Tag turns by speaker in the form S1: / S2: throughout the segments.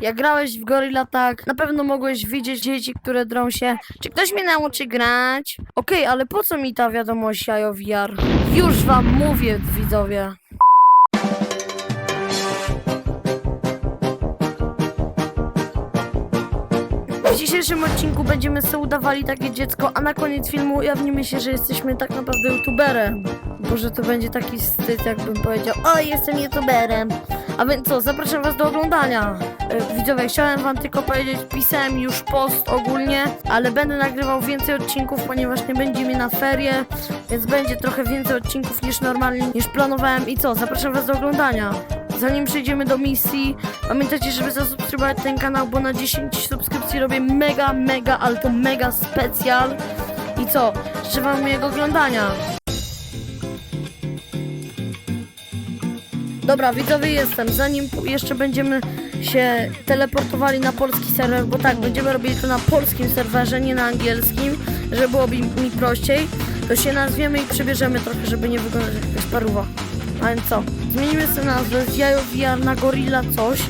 S1: Jak grałeś w Gorilla tak, na pewno mogłeś widzieć dzieci, które drą się. Czy ktoś mnie nauczy grać? Okej, ale po co mi ta wiadomość jajo VR? Już wam mówię, widzowie. W dzisiejszym odcinku będziemy sobie udawali takie dziecko, a na koniec filmu ujawnimy się, że jesteśmy tak naprawdę youtuberem. Boże, to będzie taki wstyd, jakbym powiedział, o, jestem youtuberem. A więc co, zapraszam was do oglądania. E, Widzowie, chciałem wam tylko powiedzieć, pisałem już post ogólnie, ale będę nagrywał więcej odcinków, ponieważ nie będzie mi na ferie, więc będzie trochę więcej odcinków niż normalnie, niż planowałem. I co, zapraszam was do oglądania. Zanim przejdziemy do misji, pamiętajcie, żeby zasubskrybować ten kanał, bo na 10 subskrypcji robię mega, mega, ale to mega specjal. I co, życzę wam miłego oglądania. Dobra, widzowie jestem. Zanim jeszcze będziemy się teleportowali na polski serwer, bo tak, będziemy robili to na polskim serwerze, nie na angielskim, żeby było mi mi prościej, to się nazwiemy i przebierzemy trochę, żeby nie wyglądać jak jakaś paruwa. A więc co? Zmienimy sobie nazwę z Jajo VR na Gorilla coś.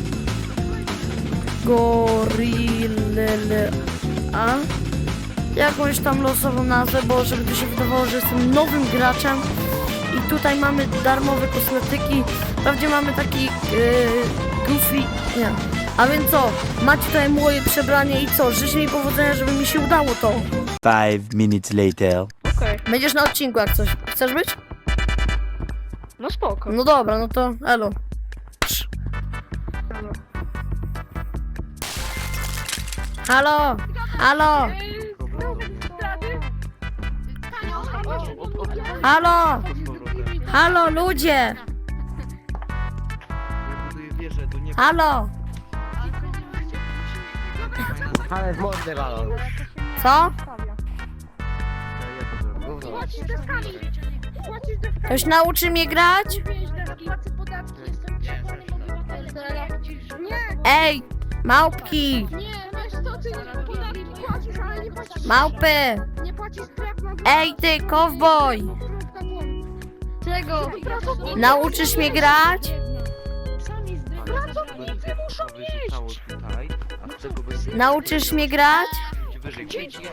S1: Gorilla A. Jakąś tam losową nazwę, bo żeby to się wydawało, że jestem nowym graczem. I tutaj mamy darmowe kosmetyki. Wprawdzie mamy taki yy, goofy. Nie. A więc co? Macie tutaj moje przebranie i co? Życzę mi powodzenia, żeby mi się udało to.
S2: Five minutes later.
S3: Okej,
S1: Będziesz na odcinku jak coś. Chcesz być?
S3: no spoko.
S1: No dobra, no to elo. Halo! Halo! Halo! Halo ludzie! Halo!
S4: Ale w mordę walą.
S1: Co? Ktoś nauczy mnie grać? Ej! Małpki!
S5: Nie, weź to ty podatki płacisz, ale nie płacisz.
S1: Małpy!
S5: Nie płacisz jak na
S1: Ej ty, kowboj!
S5: Czego?
S1: Nauczysz mnie grać?
S5: Pracownicy muszą jeść.
S1: Nauczysz mnie grać?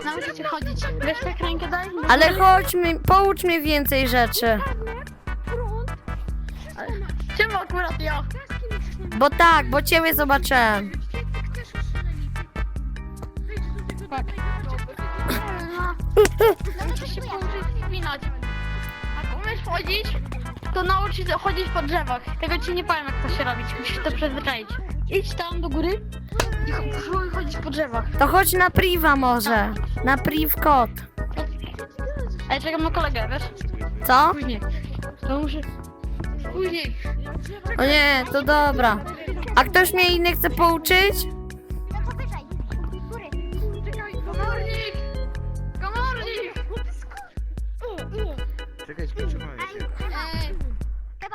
S5: Nauczę cię chodzić. Weź tak rękę daj.
S1: Ale chodź mi, poucz mnie więcej rzeczy.
S5: Czemu akurat ja?
S1: Bo tak, bo ciebie zobaczyłem.
S5: Nauczysz się położyć i spinać. Jak umiesz chodzić, to nauczysz się chodzić po drzewach. Tego ci nie powiem jak to się robić. Musisz to przyzwyczaić. Idź tam do góry i chodzić po drzewach.
S1: To chodź na priwa może. Na priv kod.
S5: Ej, czekam na kolegę, wiesz?
S1: Co?
S5: Później. To muszę... Później.
S1: O nie, to dobra. A ktoś mnie inny chce pouczyć?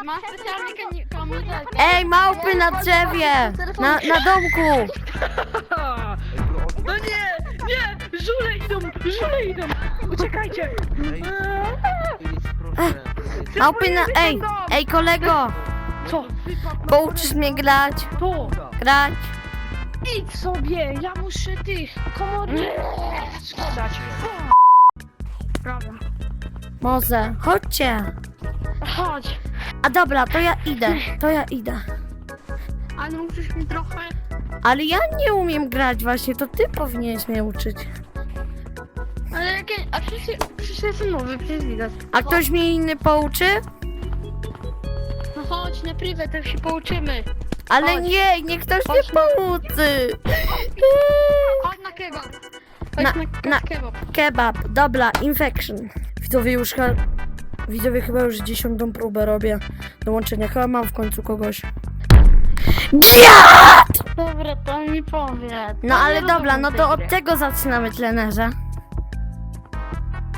S5: Masz specjalny.
S1: Ej, małpy na drzewie! Na, na domku!
S3: No nie, nie! Żule idą, żule idą! Uciekajcie!
S4: Ej, idź, proszę.
S1: Małpy na... Ej, ej kolego!
S3: Co?
S1: Pouczysz mnie grać?
S3: To!
S1: Grać?
S3: Idź sobie! Ja muszę tych komorników składać.
S5: Dobra.
S1: Może. Chodźcie.
S3: Chodź!
S1: A dobra, to ja idę. To ja idę.
S5: Ale musisz mi trochę...
S1: Ale ja nie umiem grać właśnie, to ty powinieneś mnie uczyć.
S5: Ale jakie... A przecież, przecież jestem nowy, przecież widać.
S1: A ktoś mnie inny pouczy?
S5: No chodź, na privę, to się pouczymy.
S1: Ale
S5: Chodź.
S1: nie, nie ktoś mnie
S5: Chodź na-
S1: pouczy.
S5: Chodź na kebab. Chodź
S1: Na-
S5: na, na,
S1: na-
S5: kebab.
S1: Kebab, dobra, infection. Widzowie już chyba... Widzowie chyba już dziesiątą próbę robię dołączenia. Chyba mam w końcu kogoś. Dziad!
S5: Dobra, to mi powiedz.
S1: No ale
S5: nie
S1: dobra, no to od tego zaczynamy trenerze.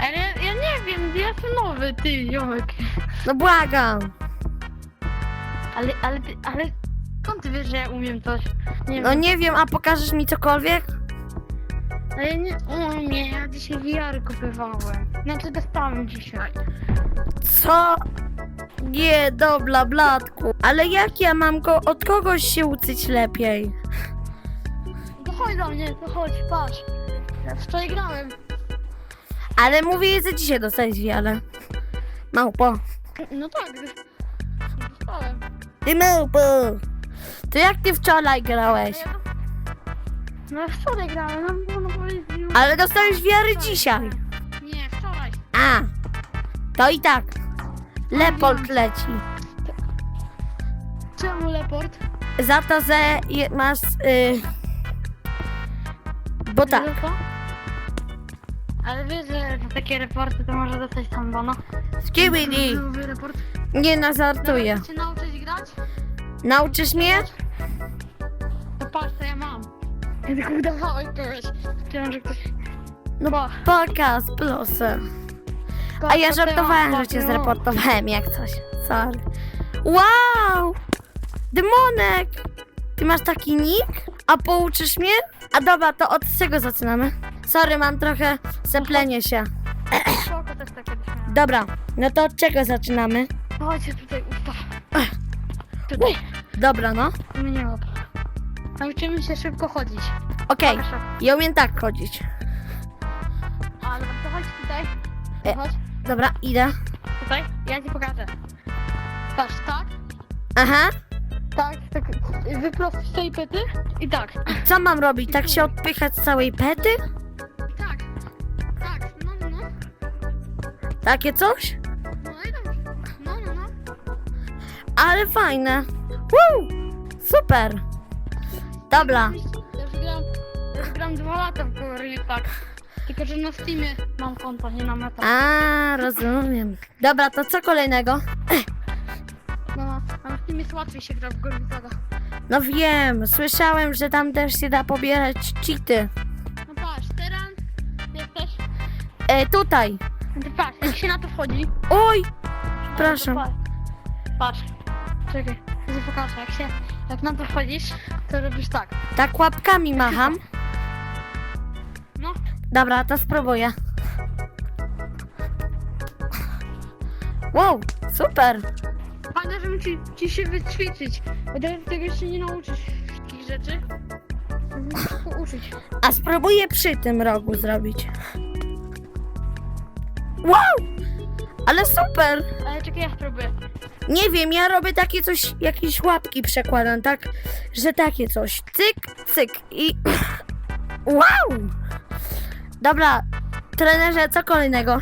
S5: Ale ja, nie wiem, ja jestem nowy, ty, Jomek.
S1: No błagam.
S5: Ale, ale, ty, ale... Skąd ty wiesz, że ja umiem coś? Nie
S1: No
S5: wiem.
S1: nie wiem, a pokażesz mi cokolwiek?
S5: Ale nie umiem, ja dzisiaj VR kupowałem. Znaczy dostałem dzisiaj.
S1: Co? Nie, dobra, blatku. Ale jak ja mam go od kogoś się uczyć lepiej?
S5: chodź do mnie, to chodź, patrz. Ja wczoraj grałem.
S1: Ale mówię, że dzisiaj dostałeś wiele. Małpo.
S5: No tak. Dostałem.
S1: Ty małpo. To jak ty wczoraj grałeś?
S5: No ja wczoraj grałem, no powiedzieć.
S1: Ale dostałeś wiary dzisiaj.
S5: Nie, wczoraj.
S1: A. To i tak. Lepold leci.
S5: Czemu leport?
S1: Za to, że je, masz... Y... Bo tak.
S5: Tylko? Ale wiesz, że za takie reporty to może dostać tam bono.
S1: Skibidi.
S5: Report.
S1: Nie no, żartuję.
S5: Chcesz się nauczyć grać?
S1: Nauczysz mnie?
S5: To patrz, co ja mam. Tylko udawałem kogoś. Chciałem, że ktoś...
S1: No
S5: Bo,
S1: pokaż, proszę. A ja żartowałem, że cię zreportowałem jak coś. Sorry. Wow! Demonek! Ty masz taki nick? A pouczysz mnie? A dobra, to od czego zaczynamy? Sorry, mam trochę zeplenie się.
S5: Spoko też miałem.
S1: Dobra, no to od czego zaczynamy?
S5: Chodźcie tutaj, ustaw. Tutaj.
S1: Dobra, no.
S5: Mnie łap. Nauczymy się szybko chodzić.
S1: Okej,
S5: tak.
S1: ja umiem tak chodzić.
S5: Ale to chodź tutaj.
S1: E.
S5: Chodź.
S1: Dobra, idę.
S5: Tutaj. Ja ci pokażę. Patrz, tak.
S1: Aha.
S5: Tak, tak. Wyprost z tej pyty. I tak.
S1: Co mam robić? Tak się odpychać z całej pety?
S5: Tak. Tak. No, no, no.
S1: Takie coś?
S5: No i dobrze. No, no, no.
S1: Ale fajne. Woo! Super. Dobra.
S5: Ja już gram, ja już gram dwa lata w Gorilla tak. Tylko, że na Steamie mam konto, nie na meta.
S1: A, rozumiem. Dobra, to co kolejnego?
S5: No, a na Steamie jest łatwiej się gra w Gorilla
S1: No wiem, słyszałem, że tam też się da pobierać cheaty.
S5: No patrz, teraz jesteś.
S1: E, tutaj.
S5: No to patrz, jak się na to wchodzi.
S1: Oj,
S5: no
S1: Przepraszam.
S5: to Patrz. patrz. Czekaj, ci pokażę. Jak się, jak na to wchodzisz, to robisz tak.
S1: tak łapkami macham.
S5: No,
S1: Dobra, to spróbuję. Wow, super.
S5: fajnie, żeby ci, ci się wyćwiczyć. Bo teraz tego się nie nauczysz wszystkich rzeczy. Musisz się pouczyć.
S1: A spróbuję przy tym rogu zrobić. Wow! Ale super!
S5: Ale czekaj, ja spróbuję.
S1: Nie wiem, ja robię takie coś, jakieś łapki przekładam, tak? Że takie coś. Cyk, cyk i... Wow! Dobra, trenerze, co kolejnego?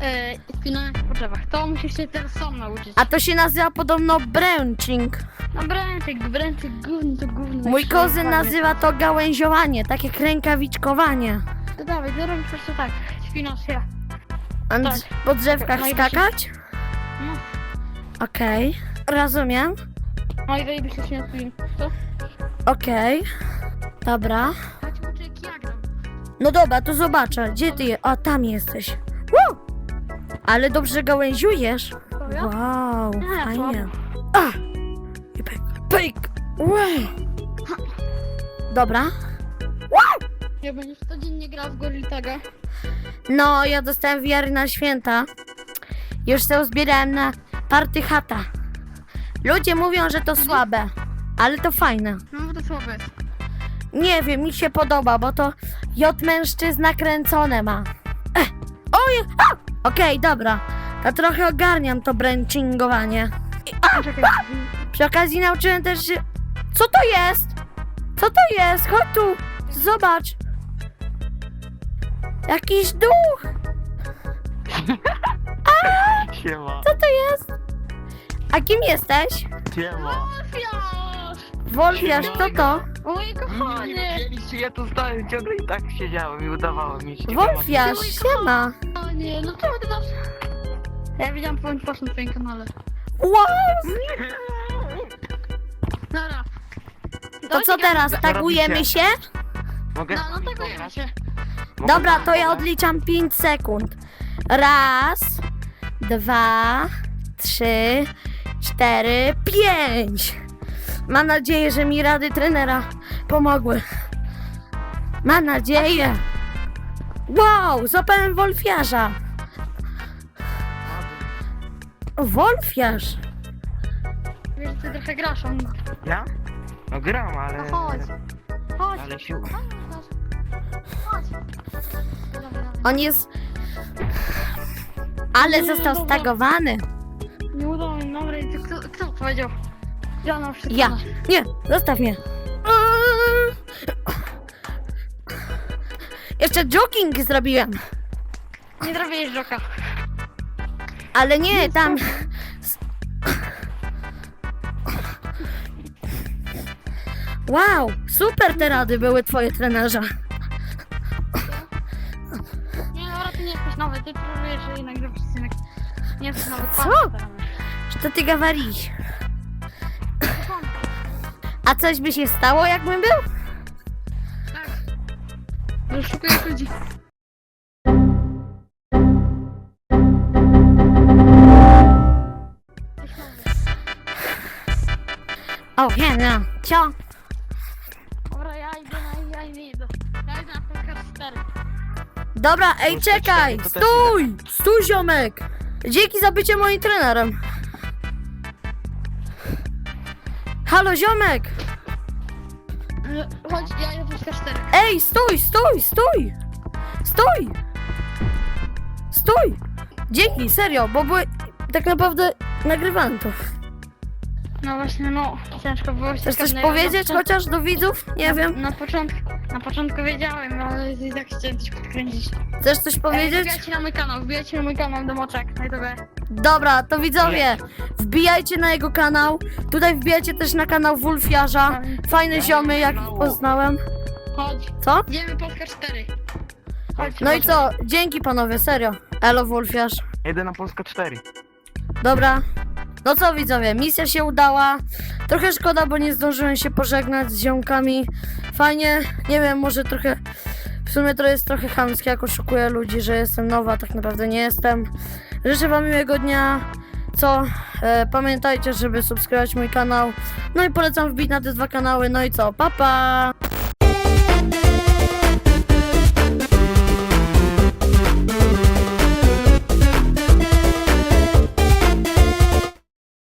S5: Yy, spinanie po drzewach. To musisz się teraz sam nauczyć.
S1: A to się nazywa podobno branching.
S5: No bręczyk, bręczyk, gówno to gówno.
S1: Mój kozyn nazywa to gałęziowanie, takie krękawiczkowanie.
S5: To dawaj, to robisz po prostu tak. Spinasz się.
S1: A
S5: Tak.
S1: po drzewkach
S5: No i
S1: skakać?
S5: No.
S1: Okej, rozumiem.
S5: No i zajebiście się na film. Co?
S1: Okej, dobra.
S5: Jak gram.
S1: No dobra, to zobaczę. Gdzie ty je? O, tam jesteś. Wow! Ale dobrze gałęziujesz.
S5: To ja?
S1: Wow,
S5: Nie,
S1: fajnie. A! I pyk, pyk! Wow! Dobra.
S5: Ja będziesz codziennie grał w Gorilltaga.
S1: No, ja dostałem wiary na święta. Już się uzbierałem na party chata. Ludzie mówią, że to słabe, ale to fajne.
S5: No bo to słabe jest.
S1: Nie wiem, mi się podoba, bo to J mężczyzna kręcone ma. Ech, oj, a! Okej, dobra. To trochę ogarniam to branchingowanie. I- A,
S5: Czekaj.
S1: przy okazji nauczyłem też się... Co to jest? Co to jest? Chodź tu. Zobacz. Jakiś duch.
S2: Siema,
S1: Co to jest? A kim jesteś?
S2: siema.
S5: Fiasz!
S1: Wolfiarz, kto to?
S5: Oj, kochanie!
S2: Widzieliście, ja tu stałem ciągle i tak siedziałem i udawało mi się.
S1: Wolfiarz, siema.
S5: Kochanie, no czemu ty zawsze... Ja widziałam twoją twarz na twoim kanale.
S1: Wow.
S5: Dobra.
S1: To co teraz? Tagujemy się?
S2: Mogę?
S5: No, no tak się.
S2: Mogę?
S1: Dobra, to ja odliczam 5 sekund. Raz, dwa, trzy, cztery, pięć. Mam nadzieję, że mi rady trenera pomogły. Mam nadzieję. Wow, złapałem wolfiarza. Wolfiarz.
S5: Wiesz, że ty trochę grasz, on...
S2: Ja? No gram, ale...
S5: No chodź. Chodź,
S2: Ale się...
S5: Chodź. Dobra, dobra.
S1: On jest... Ale
S5: Nie,
S1: został
S5: dobra.
S1: stagowany.
S5: Nie udało mi, dobra, i to kto, kto powiedział? Ja na przykład.
S1: Ja. Nie, zostaw mnie. Jeszcze jogging zrobiłem.
S5: Nie zrobiłeś żoka.
S1: Ale nie, tam... Wow, super te rady były twoje trenerze.
S5: Nowy, ty próbujesz i nagrywasz synek. Nie jesteś nowy,
S1: Co? Co ty gawarisz? A coś by się stało, jakbym był?
S5: Tak. Już szukujesz ludzi.
S1: O, nie, no. Cio.
S5: Dobra,
S1: ej,
S2: Kurczę,
S1: czekaj!
S2: to też
S1: Stój! Stój, ziomek! Dzięki za bycie moim trenerem. Halo, ziomek!
S5: Chodź, ja podcast 4.
S1: Ej, stój, stój, stój! Stój! Stój! Dzięki, serio, bo były... Tak naprawdę nagrywałem to.
S5: No właśnie, no, ciężko było się
S1: Chcesz coś powiedzieć chociaż do widzów? Nie wiem.
S5: Na początku, na początku wiedziałem, ale i tak chciałem coś podkręcić.
S1: Chcesz coś powiedzieć?
S5: wbijajcie na mój kanał, wbijajcie na mój kanał do moczek, na YouTube.
S1: Dobra, to widzowie, wbijajcie na jego kanał. Tutaj wbijajcie też na kanał Wulfiarza. Fajne ziomy, jak ich poznałem.
S5: Chodź,
S1: Co?
S5: idziemy podcast 4. Chodź,
S1: No i co? Dzięki panowie, serio. Elo Wulfiarz.
S2: Jedę na Polska 4.
S1: Dobra. No co widzowie, misja się udała. Trochę szkoda, bo nie zdążyłem się pożegnać z ziomkami. Fajnie, nie wiem, może trochę... W sumie to jest trochę chamskie, jak oszukuję ludzi, że jestem nowa, tak naprawdę nie jestem. Życzę wam miłego dnia. Co? E, pamiętajcie, żeby subskrybować mój kanał. No i polecam wbić na te dwa kanały. No i co? Pa pa!